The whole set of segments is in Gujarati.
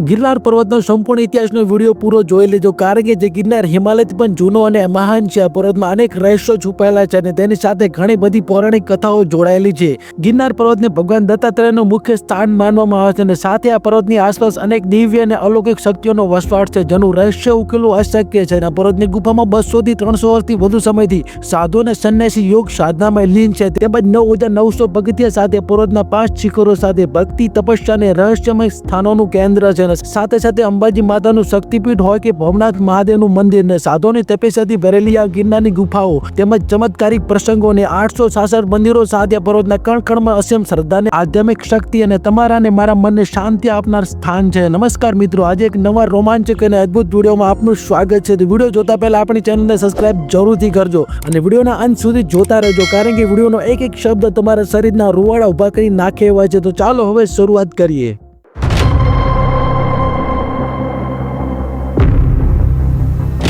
ગિરનાર પર્વતનો સંપૂર્ણ ઇતિહાસનો વીડિયો પૂરો જોઈ લેજો. કારણ કે જે ગિરનાર હિમાલયથી પણ જૂનો અને મહાન છે, આ પર્વતમાં અનેક રહસ્યો છુપાયેલા છે અને તેની સાથે ઘણી બધી પૌરાણિક કથાઓ જોડાયેલી છે. ગિરનાર પર્વતને ભગવાન દત્તાત્રેયનું મુખ્ય સ્થાન માનવામાં આવે છે અને સાથે આ પર્વતની આસપાસ અનેક દિવ્ય અને અલૌકિક શક્તિઓનો વસવાટ છે, જેનું રહસ્ય ઉકેલવું અશક્ય છે અને પર્વતની ગુફામાં બસો થી ત્રણસો વર્ષથી વધુ સમયથી સાધુ અને સંન્યાસી યોગ સાધનામાં લીન છે. તેમજ નવ હજાર નવસો પગથિયા સાથે પર્વતના પાંચ શિખરો સાથે ભક્તિ, તપસ્યા અને રહસ્યમય સ્થાનોનું કેન્દ્ર છે. અને સાથે સાથે અંબાજી માતાનું શક્તિપીઠ હોય કે ભવનાથ મહાદેવનું મંદિર ને સાધુઓની તપેસાથી ભરેલી આ ગિરનારની ગુફાઓ તેમજ ચમત્કારિક પ્રસંગો ને આઠસો સાસઠ મંદિરો સાધ્યા પર્વતના કણ કણમાં અસીમ શ્રદ્ધાને, આધ્યાત્મિક શક્તિ અને તમારા અને મારા મનને શાંતિ આપનાર સ્થાન છે. નમસ્કાર મિત્રો, આજે એક નવા રોમાંચક અને અદ્ભુત વિડીયોમાં આપનું સ્વાગત છે. વીડિયો જોતા પહેલા આપણી ચેનલને સબસ્ક્રાઇબ જરૂરથી કરજો અને વિડીયોના અંત સુધી જોતા રહેજો, કારણ કે વિડીયોનો એક એક શબ્દ તમારા શરીરના રૂવાડા ઊભા કરી નાખે એવા છે. તો ચાલો હવે શરૂઆત કરીએ.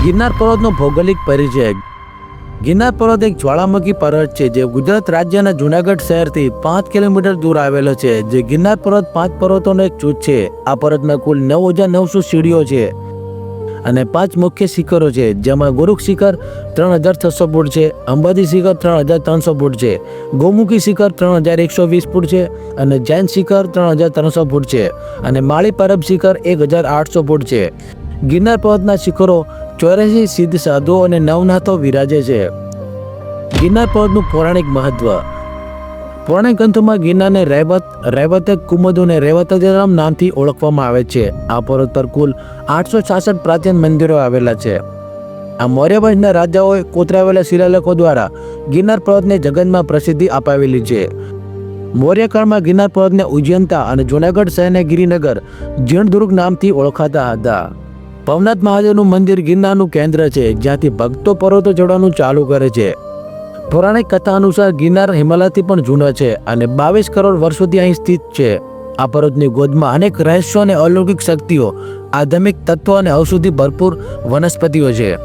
ગિરનાર પર્વતનો ભૌગોલિક પરિચય. ગિરનાર પર્વત એક જ્વાળામુખી પર્વત છે જે ગુજરાત રાજ્યના જુનાગઢ શહેરથી પાંચ કિલોમીટર દૂર આવેલો છે. જે ગિરનાર પર્વત પાંચ પર્વતોનો એક જૂથ છે. આ પર્વતમાં કુલ નવ હજાર નવસો સીડીઓ છે અને પાંચ મુખ્ય શિખરો છે. જેમાં ગુરુખ શિખર ત્રણ હજાર છસો ફૂટ છે, અંબાજી શિખર ત્રણ હજાર ત્રણસો ફૂટ છે, ગૌમુખી શિખર ત્રણ હજાર એકસો વીસ ફૂટ છે અને જૈન શિખર ત્રણ હજાર ત્રણસો ફૂટ છે અને માળી પરબ શિખર એક હજાર આઠસો ફૂટ છે. ગિરનાર પર્વતના શિખરો ચોર્યાસી સિદ્ધ સાધુઓ અને નવનાથો વિરાજે છે. ગિરનાર પર્વતનું પૌરાણિક મહત્વ. પૌરાણિક ગ્રંથોમાં ગિરનારને રહેવત રહેવત કુમદુ અને રેવતરામ નામથી ઓળખવામાં આવે છે. આ પર્વત પર કુલ આઠસો છાસઠ પ્રાચીન મંદિરો આવેલા છે. આ મૌર્ય રાજાઓએ કોતરાવેલા શિલાલેખો દ્વારા ગિરનાર પર્વતને જગતમાં પ્રસિદ્ધિ અપાવેલી છે. મૌર્યકાળમાં ગિરનાર પર્વતને ઉજ્જૈનતા અને જૂનાગઢ શહેરને ગિરિનગર, જીર્ણદુર્ગ નામથી ઓળખાતા હતા. ભવનાથ મહાદેવનું મંદિર ગિરનારનું કેન્દ્ર છે, જ્યાંથી ભક્તો પર્વતો ચડવાનું ચાલુ કરે છે. પૌરાણિક કથા અનુસાર ગિરનાર હિમાલયથી પણ જૂનો છે અને બાવીસ કરોડ વર્ષોથી અહીં સ્થિત છે. આ પર્વતની ગોદમાં અનેક રહસ્યો અને અલૌકિક શક્તિઓ, આધ્યાત્મિક તત્વો અને ઔષધિ ભરપૂર વનસ્પતિઓ છે.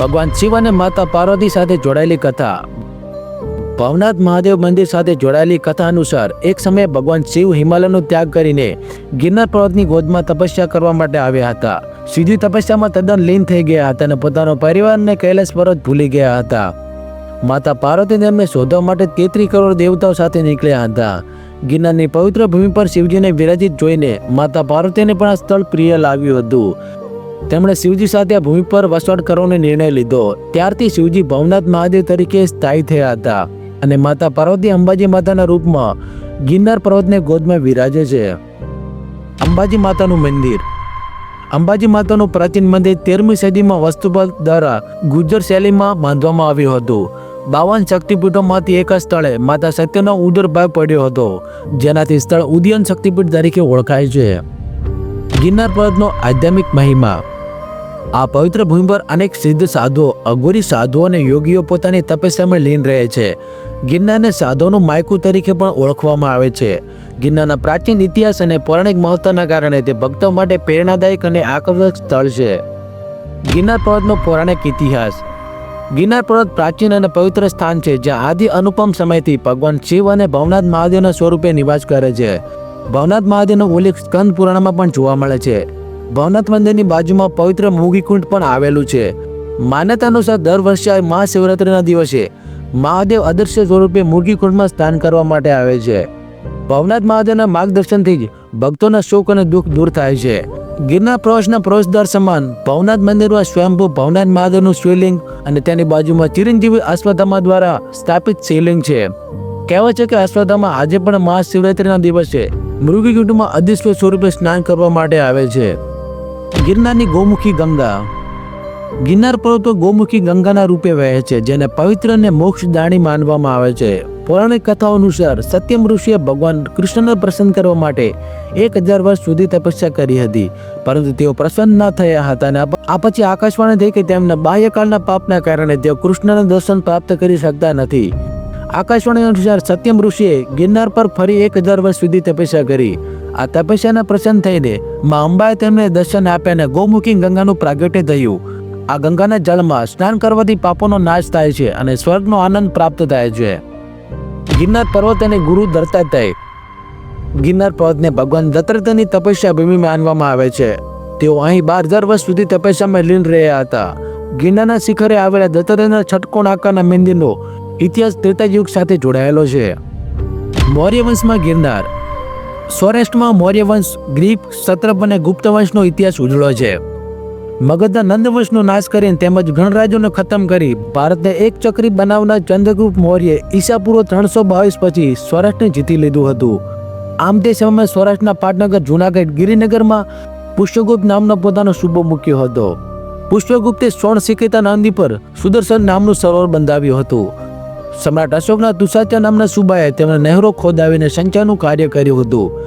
ભગવાન શિવ અને માતા પાર્વતી સાથે જોડાયેલી કથા. ભવનાથ મહાદેવ મંદિર સાથે જોડાયેલી કથા અનુસાર, એક સમયે ભગવાન શિવ હિમાલયનો ત્યાગ કરીને ગિરનાર પર્વતની ગોદમાં તપસ્યા કરવા માટે આવ્યા હતા. સીધી તપસ્યામાં તદ્દન લીન થઈ ગયા હતા અને પોતાનો પરિવારને કૈલાસ પર્વત ભૂલી ગયા હતા. માતા પાર્વતી તેમને શોધવા માટે તેત્રી કરોડ દેવતાઓ સાથે નીકળ્યા હતા. ગિરનારની પવિત્ર ભૂમિ પર શિવજીને વિરાજિત જોઈને માતા પાર્વતીને પણ આ સ્થળ પ્રિય લાવ્યું હતું. તેમણે શિવજી સાથે આ ભૂમિ પર વસવાટ કરવાનો નિર્ણય લીધો. ત્યારથી શિવજી ભવનાથ મહાદેવ તરીકે સ્થાયી થયા હતા અને માતા પાર્વતી અંબાજી માતાના રૂપમાં ગિરનાર પર્વતને ગોદમાં વિરાજે છે. અંબાજી માતાનું મંદિર અંબાજી માતાનું પ્રાચીન મંદિર તેરમી સદીમાં વસ્તુપલ દ્વારા ગુજર શૈલીમાં બાંધવામાં આવ્યું હતું. બાવન શક્તિપીઠોમાંથી એક સ્થળે માતા સત્યનો ઉદરભાવ પડ્યો હતો, જેનાથી સ્થળ ઉદયન શક્તિપીઠ તરીકે ઓળખાય છે. ગિરનાર પર્વતનો આધ્યાત્મિક મહિમા. આ પવિત્ર ભૂમિ પર અનેક સિદ્ધ સાધુઓ અઘોરી સાધુઓ અને યોગીઓ પોતાની તપસ્યામાં લીન રહે છે. ગિરનારને સાધુઓનું માયકું તરીકે પણ ઓળખવામાં આવે છે. ગિરનારના પ્રાચીન ઇતિહાસ અને પૌરાણિક મહત્વના કારણે તે ભક્તો માટે પ્રેરણાદાયક અને આકર્ષક સ્થળ છે. ગિરનાર પર્વતનો પૌરાણિક ઇતિહાસ. ગિરનાર પર્વત પ્રાચીન અને પવિત્ર સ્થાન છે, જ્યાં આદિ અનુપમ સમયથી ભગવાન શિવ અને ભવનાથ મહાદેવના સ્વરૂપે નિવાસ કરે છે. ભવનાથ મહાદેવનો ઉલ્લેખ સ્કંદ પુરાણમાં પણ જોવા મળે છે. ભવનાથ મંદિરની બાજુમાં પવિત્ર મૂગીકુંડ પણ આવેલું છે. માન્યતા અનુસાર દર વર્ષે મહાશિવરાત્રિના દિવસે મહાદેવ અદૃશ્ય સ્વરૂપે મૂર્ગીકુંડમાં સ્નાન કરવા માટે આવે છે. ભવનાથ મહાદેવના માર્ગદર્શનથી જ ભક્તોના શોક અને દુઃખ દૂર થાય છે. ગિરનાર પ્રવાસના પ્રવેશદ્વાર સમાન ભવનાથ મંદિરમાં સ્વયંભૂ ભવનાથ મહાદેવનું શિવલિંગ અને તેની બાજુમાં ચિરંજીવી અશ્વત્થામા દ્વારા સ્થાપિત શિવલિંગ છે. કહેવાય છે કે અશ્વત્થામા આજે પણ મહાશિવરાત્રિના દિવસે મૃગીકુંડમાં અદૃશ્ય સ્વરૂપે સ્નાન કરવા માટે આવે છે. ગિરનારની ગૌમુખી ગંગા ગિરનાર પર્વતો ગોમુખી ગંગાના રૂપે વહે છે, જેને પવિત્ર અને મોક્ષદાણી માનવામાં આવે છે. પૌરાણિક કથા અનુસાર સત્યમ ઋષિએ ભગવાન કૃષ્ણને પ્રસન્ન કરવા માટે એક હજાર વર્ષ સુધી તપસ્યા કરી હતી, પરંતુ તેઓ પ્રસન્ન ન થયા હતા અને આ પછી આકાશવાણી થઈ કે તેમના બાહ્યકાળના પાપના કારણે તેઓ કૃષ્ણના દર્શન પ્રાપ્ત કરી શકતા નથી. આકાશવાણી અનુસાર સત્યમ ઋષિએ ગિરનાર પર ફરી એક હજાર વર્ષ સુધી તપસ્યા કરી. આ તપસ્યાના પ્રસન્ન થઈને મા અંબાએ તેમને દર્શન આપ્યા અને ગૌમુખી ગંગાનું પ્રાગટ્ય થયું. આ ગંગાના જળમાં સ્નાન કરવાથી પાપોનો નાશ થાય છે અને સ્વર્ગનો આનંદ પ્રાપ્ત થાય છે. ગિરનાર પર્વત અને ગુરુ દત્તાત્રેય ગિરનાર પર્વતને ભગવાન દત્તાત્રેયની તપસ્યા ભૂમિ માનવામાં આવે છે. તેઓ અહીં બાર હજાર વર્ષ સુધી તપસ્યામાં લીન રહ્યા હતા. ગિરનારના શિખરે આવેલા દત્તાત્રેયના છટકોણ આકારના મંદિરનો ઇતિહાસ ત્રેતા યુગ સાથે જોડાયેલો છે. મૌર્ય વંશમાં ગિરનાર. સૌરાષ્ટ્રમાં મૌર્ય વંશ ગ્રીક સત્રપ અને ગુપ્ત વંશનો ઇતિહાસ ઉજળો છે. મગધના નંદવંશનો નાશ કરીને તેમજ ગણરાજ્યોને ખતમ કરી ભારતને એક ચક્રી બનાવનાર ચંદ્રગુપ્ત મૌર્ય ઈસા પૂર્વ ત્રણસો બાવીસ પછી સૌરાષ્ટ્રને જીતી લીધું હતું. આમ તે સમયમાં સૌરાષ્ટ્રના પાટનગર, જુનાગઢ, ગિરિનગરમાં પુષ્પગુપ્ત નામનો પોતાનો સુબો મૂક્યો હતો. પુષ્પગુપ્તે સોણ સિકેતા નંદી પર સુદર્શન નામનું સરોવર બંધાવ્યું હતું. સમ્રાટ અશોકના તુષાચા નામના સુબાએ તેમણે નહેરો ખોદાવીને સંચારનું કાર્ય કર્યું હતું.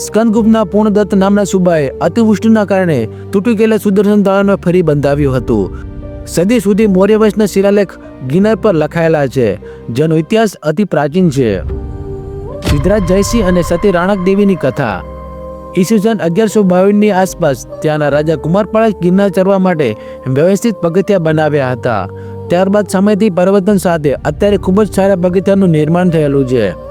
સ્કંદગુપ્તના પૂર્ણદત્ત નામના સુબાએ અતિવૃષ્ટિના કારણે તૂટી ગયેલા સુદર્શન તળાવને ફરી બંધાવ્યું હતું. સદી સુધી મૌર્ય વંશના શિલાલેખ ગિરનાર પર લખાયેલા છે, જેનો ઇતિહાસ અતિ પ્રાચીન છે. સિદ્ધરાજ જયસિંહ અને સતી રાણક દેવીની કથા. ઈસવીસન અગિયારસો બાવીસની આસપાસ ત્યાંના રાજા કુમારપાળા ગિરનાર ચરવા માટે વ્યવસ્થિત પગથિયા બનાવ્યા હતા. ત્યારબાદ સમયથી પરિવર્તન સાથે અત્યારે ખૂબ જ સારા પગથિયાનું નિર્માણ થયેલું છે.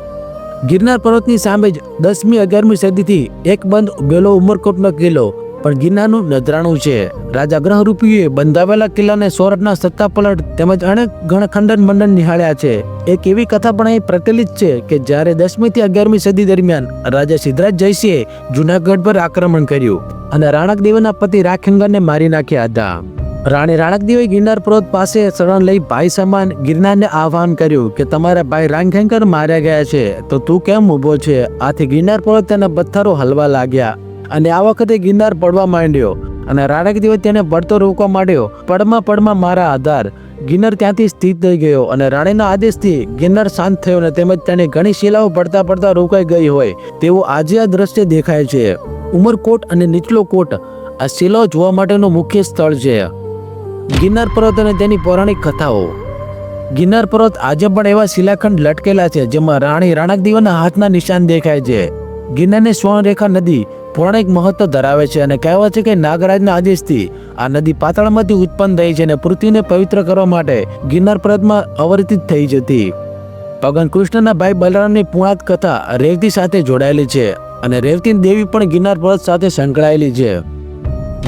ગિરનાર પર્વતની સામે જ દસમી અગિયારમી સદીથી એક બંધ ગેલો ઉમરકોટનો કિલ્લો, પણ ગિરનારનું નજરાણું છે. રાજા ગ્રહરૂપીએ બંધાવેલા કિલ્લાને સોરઠના સત્તા પલટ તેમજ અનેક ગણખંડન મંડન નિહાળ્યા છે. એક એવી કથા પણ અહીં પ્રચલિત છે કે જ્યારે દસમી થી અગિયારમી સદી દરમિયાન રાજા સિદ્ધરાજ જયસિંહે જુનાગઢ પર આક્રમણ કર્યું અને રાણક દેવના પતિ રાખેંગરને મારી નાખ્યા હતા. રાણી રાણકદેવે ગિરનાર પર્વત પાસે શરણ લઈ ભાઈ સમાન ગિરનારને આહવાન કર્યું કે તમારા ભાઈ રાંખેંકર માર્યા ગયા છે, તો તું કેમ ઊભો છે? આથી ગિરનાર પર્વત તેના પથ્થરો હલવા લાગ્યા અને આ વખતે ગિરનાર પડવા માંડ્યો અને રાણકદેવે તેને પડતો રોકવા માંડ્યો. પડમાં પડમાં મારા આધાર. ગિરનાર ત્યાંથી સ્થિત થઈ ગયો અને રાણીના આદેશથી ગિરનાર શાંત થયો અને તેમજ તેને ઘણી શિલાઓ પડતા પડતા રોકાઈ ગઈ હોય તેવું આજે આ દ્રશ્ય દેખાય છે. ઉમરકોટ અને નીચલો કોટ આ શિલાઓ જોવા માટેનું મુખ્ય સ્થળ છે. ગિરનાર પર્વત અને તેની પૌરાણિક કથાઓ. ગિરનાર પર્વત આજે પણ એવા શિલાખંડ લટકેલા છે, જેમાં રાણી રાણકદેવના હાથના નિશાન દેખાય છે. ગિરનારની સ્વર્ણરેખા નદી પૌરાણિક મહત્વ ધરાવે છે અને કહેવાય છે કે નાગરાજના આદેશથી આ નદી પાતાળમાંથી ઉત્પન્ન થઈ છે અને પૃથ્વીને પવિત્ર કરવા માટે ગિરનાર પર્વતમાં અવર્તિત થઈ જતી. ભગવાન કૃષ્ણના ભાઈ બલરામની પુણાત કથા રેવતી સાથે જોડાયેલી છે અને રેવતી દેવી પણ ગિરનાર પર્વત સાથે સંકળાયેલી છે.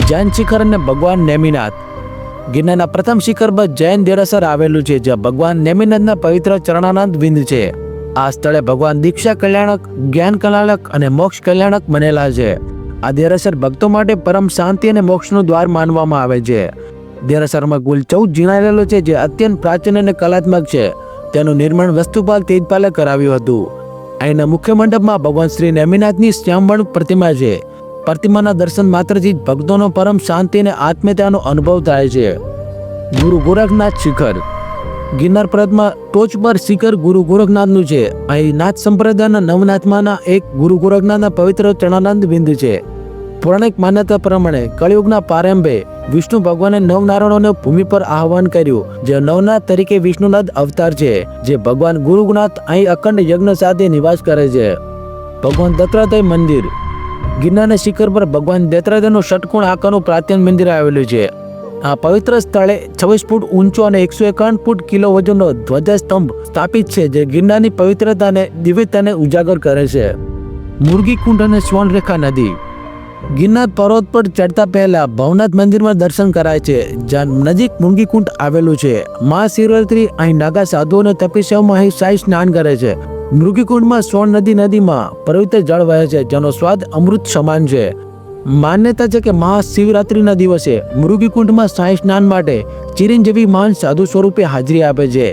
જૈન શિખર અને ભગવાન નેમિનાથ ગિરનારના પ્રથમ શિખર પર જૈન દેરાસર આવેલું છે, જ્યાં ભગવાન નેમિનંદના પવિત્ર ચરણાનંદ બિંદ છે. આ સ્થળે ભગવાન દીક્ષા કલ્યાણક, જ્ઞાન કલ્યાણક અને મોક્ષ કલ્યાણક બનેલા છે. આ દેરાસર ભક્તો માટે પરમ શાંતિ અને મોક્ષનું દ્વાર માનવામાં આવે છે. દેરાસરમાં કુલ ચૌદ જીણાયેલો છે, જે અત્યંત પ્રાચીન અને કલાત્મક છે. તેનું નિર્માણ વસ્તુપાલ તેજપાલે કરાવ્યું હતું. અહીંના મુખ્ય મંડપમાં ભગવાન શ્રી નેમિનાથની શ્યામવર્ણ પ્રતિમા છે. પ્રતિમાના દર્શન માત્રથી ભક્તોનો પરમ શાંતિ અને આત્મીયતાનો અનુભવ થાય છે. ગુરુ ગોરખનાથ શિખર. ગિરનાર પર્વતમાં ટોચ પર શિખર ગુરુ ગોરખનાથનું છે. અહીં નાથ સંપ્રદાયના નવનાથમાંના એક ગુરુ ગોરખનાથના પવિત્ર ચરણાનંદ બિંદુ છે. પૌરાણિક માન્યતા પ્રમાણે કળિયુગના પ્રારંભે વિષ્ણુ ભગવાને નવનારાયણોને ભૂમિ પર આહ્વાન કર્યું, જે નવનાથ તરીકે વિષ્ણુનાથ અવતાર છે, જે ભગવાન ગુરુનાથ અહીં અખંડ યજ્ઞ સાથે નિવાસ કરે છે. ભગવાન દત્તાત્રેય મંદિર. ગિરનારના શિખર પર ભગવાન દત્તાત્રેયનું ષટકોણ આકારનું પ્રાચીન મંદિર આવેલું છે. આ પવિત્ર સ્થળે છવ્વીસ ફૂટ ઊંચો અને એકસો એકાવન ફૂટ કિલો વજનનો ધ્વજાસ્તંભ સ્થાપિત છે, જે ગિરનારની પવિત્રતાને દિવ્યતાને ઉજાગર કરે છે. મુરગી કુંડ અને સ્વર્ણરેખા નદી. ગિરનાર પર્વત પર ચડતા પહેલા ભવનાથ મંદિરમાં દર્શન કરાય છે, જ્યાં નજીક મુંગીકુંડ આવેલું છે. મહાશિવરાત્રી અહીં નાગા સાધુઓ અને તપસ્યાઓમાં અહીં શાહી સ્નાન કરે છે. મૃગીકુંડમાં સોન નદી નદીમાં પવિત્ર જળ વહે છે, જેનો સ્વાદ અમૃત સમાન છે. માન્યતા છે કે મહાશિવરાત્રિના દિવસે મૃગીકુંડમાં શાહી સ્નાન માટે ચિરંજીવી મહાન સાધુ સ્વરૂપે હાજરી આપે છે.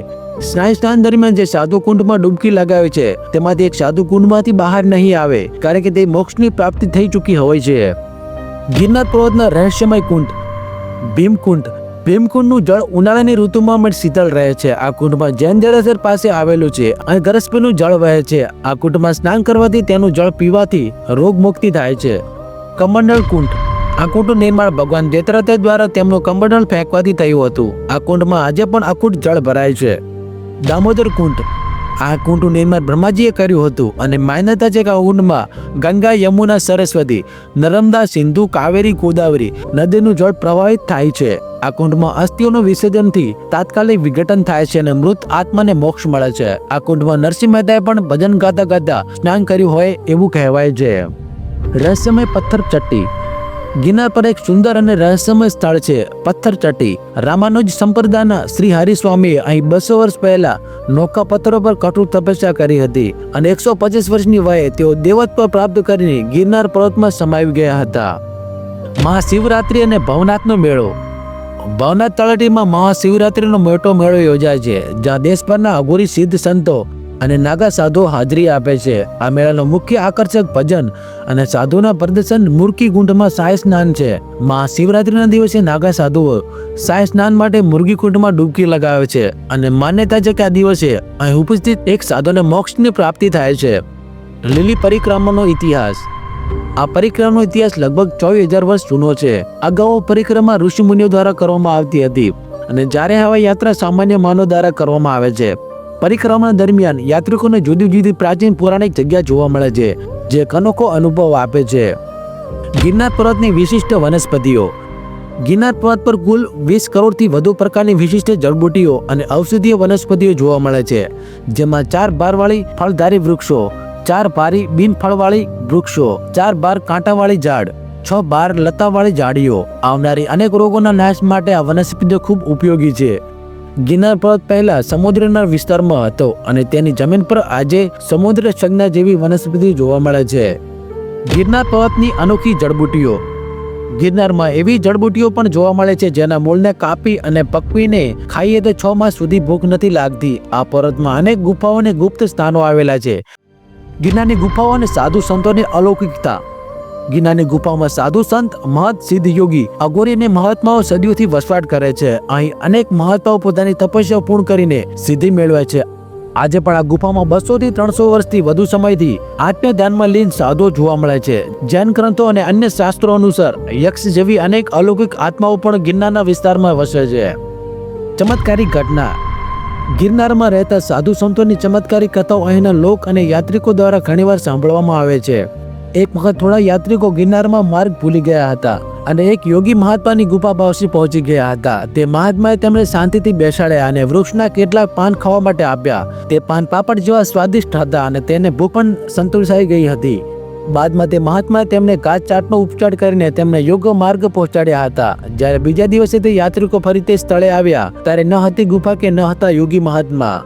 સ્નાય સ્નાન દરમિયાન જે સાધુ કુંડમાં ડૂબકી લગાવે છે, તેમાંથી એક સાધુ કુંડમાંથી બહાર નહીં આવે, કારણ કે તે મોક્ષની પ્રાપ્તિ થઈ ચૂકી હોય છે. ગિરનાર પર્વતના રહસ્યમય કુંડ, ભીમકુંડ ભીમકુંડનું જળ ઉનાળાની ઋતુમાં પણ શીતળ રહે છે. આ કુંડમાં જૈન જળાશય પાસે આવેલું છે અને ગરસપીનું જળ વહે છે. આ કુંડમાં સ્નાન કરવાથી તેનું જળ પીવાથી રોગ મુક્તિ થાય છે. કમંડળ કુંડ. આ કુંડનું નિર્માણ ભગવાન દત્તાત્રેય દ્વારા તેમનું કમંડળ ફેંકવાથી થયું હતું. આ કુંડમાં આજે પણ અખૂટ જળ ભરાય છે. દામોદર કુંડ. આ કુંડનું નિર્માણ બ્રહ્માજીએ કર્યું હતું અને માન્યતા છે કે આ કુંડમાં ગંગા, યમુના, સરસ્વતી, નર્મદા, સિંધુ, કાવેરી, ગોદાવરી નદીનું જળ પ્રવાહિત થાય છે. આ કુંડમાં અસ્થિઓનું વિસર્જનથી તાત્કાલિક વિઘટન થાય છે અને મૃત આત્માને મોક્ષ મળે છે. આ કુંડમાં નરસિંહ મહેતાએ પણ ભજન ગાતા ગાતા સ્નાન કર્યું હોય એવું કહેવાય છે. રહસ્યમય પથ્થર ચટ્ટી ગિરનાર પર એક સુંદર અને રહસ્યમય સ્થળ છે પથ્થર ચટ્ટી રામાનુજ સંપ્રદાયના શ્રી હરિસ્વામીએ અહીં બસો વર્ષ પહેલા નોકા પથ્થરો પર કઠોર તપસ્યા કરી હતી અને એકસો પચીસ વર્ષની વયે તેઓ દેવત્વ પ્રાપ્ત કરીને ગિરનાર પર્વતમાં સમાવી ગયા હતા. મહાશિવરાત્રિ અને ભવનાથનો મેળો. ભવનાથ તળેટીમાં મહાશિવરાત્રિનો મોટો મેળો યોજાય છે, જ્યાં દેશભરના અઘોરી સિદ્ધ સંતો અને નાગા સાધુઓ હાજરી આપે છે. આ મેળાનો મુખ્ય આકર્ષક ભજન અને સાધુના પ્રદર્શન મુરકી કુંડમાં સાય સ્નાન છે. મહાશિવરાત્રિના દિવસે નાગા સાધુઓ સાય સ્નાન માટે મુરગી કુંડમાં ડૂબકી લગાવે છે અને માન્યતા છે કે આ દિવસે અહીં ઉપસ્થિત એક સાધુને મોક્ષની પ્રાપ્તિ થાય છે. લીલી પરિક્રમાનો ઇતિહાસ આ પરિક્રમાનો ઇતિહાસ લગભગ ચોવીસ હજાર વર્ષ જૂનો છે. અગાઉ પરિક્રમા ઋષિમુનિઓ દ્વારા કરવામાં આવતી હતી અને જ્યારે હવે યાત્રા સામાન્ય માનવ દ્વારા કરવામાં આવે છે. પરિક્રમા દરમિયાન યાત્રિકોને જુદી જુદી પ્રાચીન પૌરાણિક જગ્યા જોવા મળે છે, જે અનોખો અનુભવ આપે છે. ગિરનાર પર્વતની વિશિષ્ટ વનસ્પતિઓ. ગિરનાર પર્વત પર કુલ વીસ કરોડથી વધુ પ્રકારની વિશિષ્ટ જળબુટીઓ અને ઔષધીય વનસ્પતિઓ જોવા મળે છે, જેમાં ચાર બારવાળી ફળધારી વૃક્ષો ચાર ભારી બિનફળવાળી વૃક્ષો, ચાર બાર કાંટાવાળી ઝાડ, છ બાર લતાવાળી ઝાડીઓ. આવનારી અનેક રોગોના નાશ માટે આ વનસ્પતિઓ ખૂબ ઉપયોગી છે. ગિરનાર પર્વત પહેલા સમુદ્રના વિસ્તારમાં હતો અને તેની જમીન પર આજે સમુદ્ર સંજ્ઞા જેવી વનસ્પતિ જોવા મળે છે. ગિરનાર પર્વતની અનોખી જળબુટીઓ ગિરનારમાં એવી જળબુટીઓ પણ જોવા મળે છે જેના મૂળને કાપી અને પકવીને ખાઈએ તો છ માસ સુધી ભૂખ નથી લાગતી. આ પર્વતમાં અનેક ગુફાઓ અને ગુપ્ત સ્થાનો આવેલા છે. ગિરનારની ગુફાઓ અને સાધુ સંતોની અલૌકિકતા. ગિરનારની ગુફાઓમાં સાધુ સંત મહત સિદ્ધ યોગી, અઘોરી અને મહાત્માઓ સદીઓથી વસવાટ કરે છે. અહીં અનેક મહાત્માઓ પોતાની તપસ્યા પૂર્ણ કરીને સિદ્ધિ મેળવે છે. આજે પણ આ ગુફામાં બસો થી ત્રણસો વર્ષથી વધુ સમયથી આત્મ્ય ધ્યાનમાં લીન સાધુઓ જોવા મળે છે. જૈન ગ્રંથો અને અન્ય શાસ્ત્રો અનુસાર યક્ષ જેવી અનેક અલૌકિક આત્માઓ પણ ગિરનારના વિસ્તારમાં વસે છે. ચમત્કારી ઘટના. ગિરનારમાં રહેતા સાધુ સંતોની ચમત્કારી કથાઓ અહીંના લોક અને યાત્રિકો દ્વારા ઘણીવાર સાંભળવામાં આવે છે. એક વખત થોડા યાત્રિકો ગિરનારમાં માર્ગ ભૂલી ગયા હતા અને એક યોગી મહાત્માની ગુફા પાસે પહોંચી ગયા હતા. તે મહાત્માએ તેમણે શાંતિથી બેસાડ્યા અને વૃક્ષના કેટલાક પાન ખાવા માટે આપ્યા. તે પાન પાપડ જેવા સ્વાદિષ્ટ હતા અને તેને ભૂખ પણ સંતોષાઈ ગઈ હતી. બાદમાં તે મહાત્મા તેમને કાચ ચાટનો ઉપચાર કરીને તેમને યોગ્ય માર્ગ પહોંચાડ્યા હતા. જ્યારે બીજા દિવસે તે યાત્રિકો ફરી તે સ્થળે આવ્યા, ત્યારે ન હતી ગુફા કે ન હતા યોગી મહાત્મા.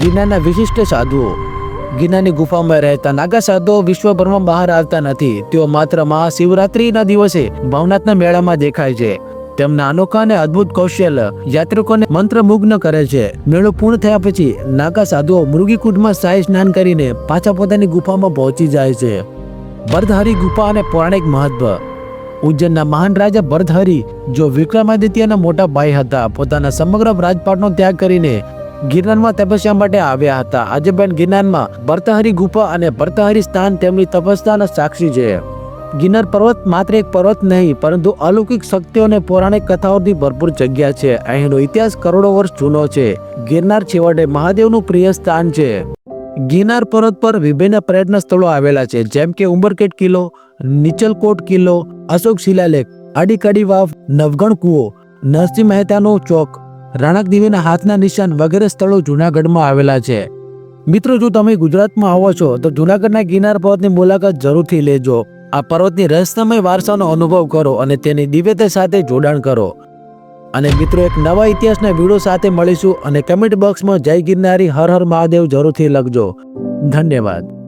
ગિરનારના વિશિષ્ટ સાધુઓ. ગિરનારની ગુફામાં રહેતા નાગા સાધુઓ વિશ્વભરમાં બહાર આવતા નથી. તેઓ માત્ર મહાશિવરાત્રિના દિવસે ભવનાથના મેળામાં દેખાય છે. તેમના અનોખા અને અદ્ભુત કૌશલ્ય યાત્રિકોને મંત્રમુગ્ન કરે છે. મેળો પૂર્ણ થયા પછી નાગા સાધુઓ મૃગીકુંડમાં શાહી સ્નાન કરીને પાછા પોતાની ગુફામાં પહોંચી જાય છે. ભરતહરી ગુફા અને પૌરાણિક મહત્વ. ઉજ્જૈનના મહાન રાજા ભરતહરી જો વિક્રમાદિત્યના મોટા ભાઈ હતા, પોતાના સમગ્ર રાજપાટનો ત્યાગ કરીને ગિરનારમાં તપસ્યા માટે આવ્યા હતા. આજે પણ ગિરનારમાં ભર્તહરી ગુફા અને ભરતહરી સ્થાન તેમની તપસ્યાના સાક્ષી છે. ગિરનાર પર્વત માત્ર એક પર્વત નહીં, પરંતુ અલૌકિક શક્તિઓ અને પૌરાણિક કથાઓથી ભરપૂર જગ્યા છે. અહીંનો ઇતિહાસ કરોડો વર્ષ જૂનો છે. ગિરનાર છેવટે મહાદેવનું પ્રિય સ્થાન છે. ગિરનાર પર્વત પર વિભિન્ન પર્યટન સ્થળો આવેલા છે, જેમ કે ઉંબરકેટ કિલ્લો, નીચલકોટ કિલ્લો, અશોક શિલાલેખ અડીકડી વાવ, નવગણ કુવો, નરસિંહ મહેતાનો ચોક, રાણક દેવીના હાથના નિશાન વગેરે સ્થળો જૂનાગઢમાં આવેલા છે. મિત્રો, જો તમે ગુજરાતમાં આવો છો, તો જૂનાગઢના ગિરનાર પર્વતની મુલાકાત જરૂરથી લેજો. આ પર્વતની રહસ્યમય વારસાનો અનુભવ કરો અને તેની દિવ્યતા સાથે જોડાણ કરો. અને મિત્રો, એક નવા ઇતિહાસના વીડિયો સાથે મળીશું અને કમેન્ટ બોક્સમાં જય ગિરનારી, હર હર મહાદેવ જરૂરથી લખજો. ધન્યવાદ.